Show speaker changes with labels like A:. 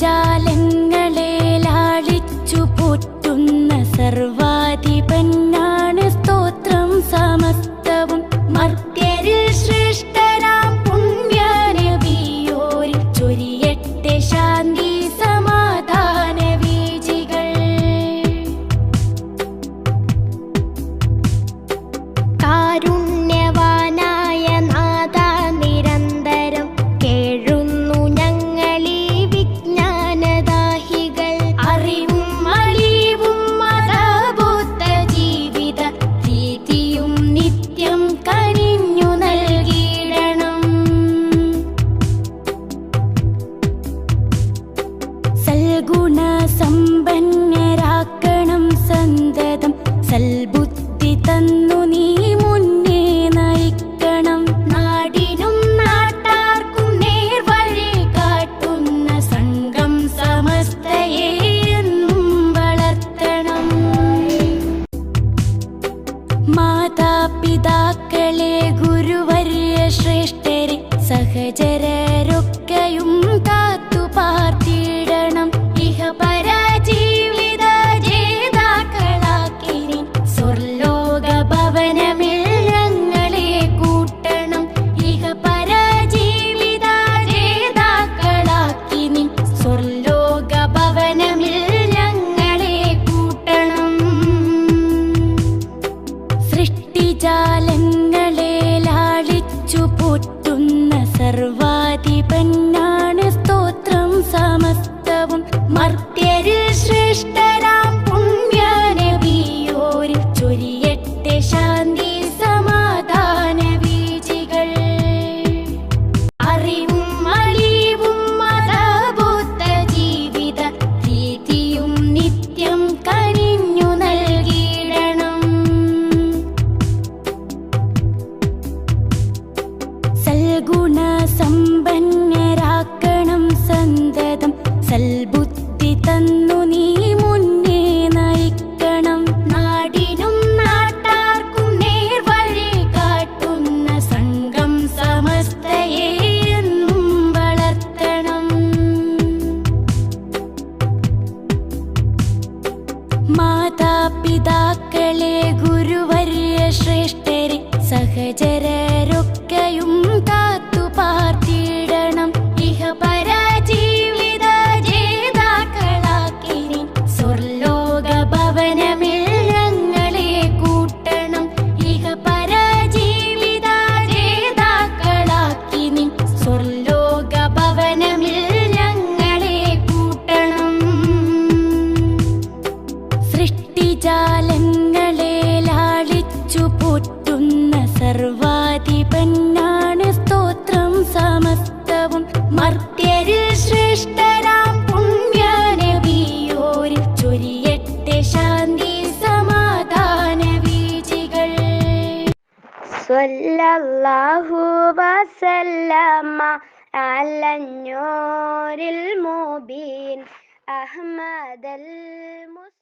A: darling. ജാലങ്ങളെ ലാളിച്ചു പൊട്ടുന്ന സർവാധിപനാണ് സ്തോത്രം സമസ്തവും മർ മാതാപിതാക്കളെ ഗുരുവര്യ ശ്രേഷ്ഠരെ സഹചരരൊക്കെയും
B: സല്ലല്ലാഹു വസല്ലമ അലഞ്ഞോരിൽ മുബീൻ അഹ്മദൽ മുസ്